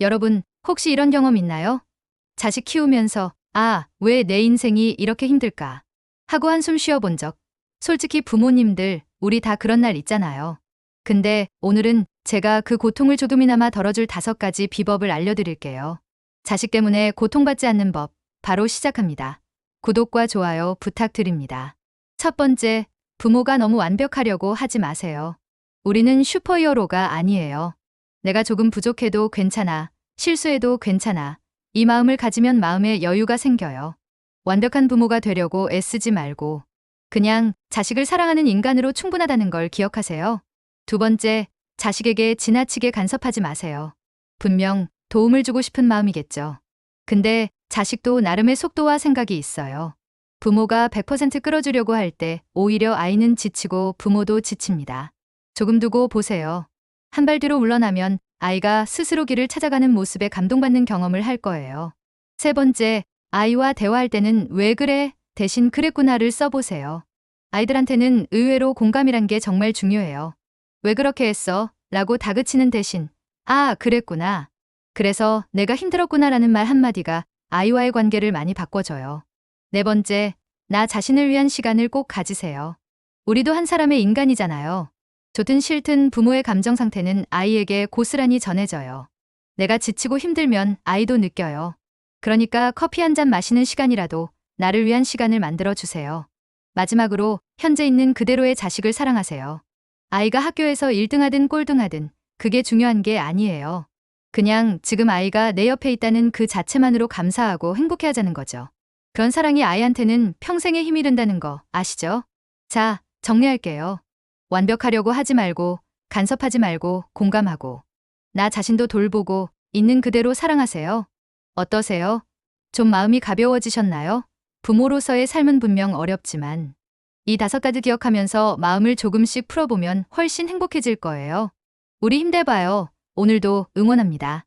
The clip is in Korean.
여러분, 혹시 이런 경험 있나요? 자식 키우면서, 아, 왜 내 인생이 이렇게 힘들까? 하고 한숨 쉬어 본 적. 솔직히 부모님들, 우리 다 그런 날 있잖아요. 근데 오늘은 제가 그 고통을 조금이나마 덜어줄 다섯 가지 비법을 알려드릴게요. 자식 때문에 고통받지 않는 법, 바로 시작합니다. 구독과 좋아요 부탁드립니다. 첫 번째, 부모가 너무 완벽하려고 하지 마세요. 우리는 슈퍼히어로가 아니에요. 내가 조금 부족해도 괜찮아. 실수해도 괜찮아. 이 마음을 가지면 마음에 여유가 생겨요. 완벽한 부모가 되려고 애쓰지 말고 그냥 자식을 사랑하는 인간으로 충분하다는 걸 기억하세요. 두 번째, 자식에게 지나치게 간섭하지 마세요. 분명 도움을 주고 싶은 마음이겠죠. 근데 자식도 나름의 속도와 생각이 있어요. 부모가 100% 끌어주려고 할 때 오히려 아이는 지치고 부모도 지칩니다. 조금 두고 보세요. 한 발 뒤로 물러나면 아이가 스스로 길을 찾아가는 모습에 감동받는 경험을 할 거예요. 세 번째, 아이와 대화할 때는 왜 그래? 대신 그랬구나를 써보세요. 아이들한테는 의외로 공감이란 게 정말 중요해요. 왜 그렇게 했어? 라고 다그치는 대신, 아, 그랬구나. 그래서 내가 힘들었구나라는 말 한마디가 아이와의 관계를 많이 바꿔줘요. 네 번째, 나 자신을 위한 시간을 꼭 가지세요. 우리도 한 사람의 인간이잖아요. 좋든 싫든 부모의 감정 상태는 아이에게 고스란히 전해져요. 내가 지치고 힘들면 아이도 느껴요. 그러니까 커피 한 잔 마시는 시간이라도 나를 위한 시간을 만들어 주세요. 마지막으로 현재 있는 그대로의 자식을 사랑하세요. 아이가 학교에서 1등하든 꼴등하든 그게 중요한 게 아니에요. 그냥 지금 아이가 내 옆에 있다는 그 자체만으로 감사하고 행복해 하자는 거죠. 그런 사랑이 아이한테는 평생의 힘이 된다는 거 아시죠? 자, 정리할게요. 완벽하려고 하지 말고, 간섭하지 말고, 공감하고, 나 자신도 돌보고, 있는 그대로 사랑하세요. 어떠세요? 좀 마음이 가벼워지셨나요? 부모로서의 삶은 분명 어렵지만, 이 다섯 가지 기억하면서 마음을 조금씩 풀어보면 훨씬 행복해질 거예요. 우리 힘내봐요. 오늘도 응원합니다.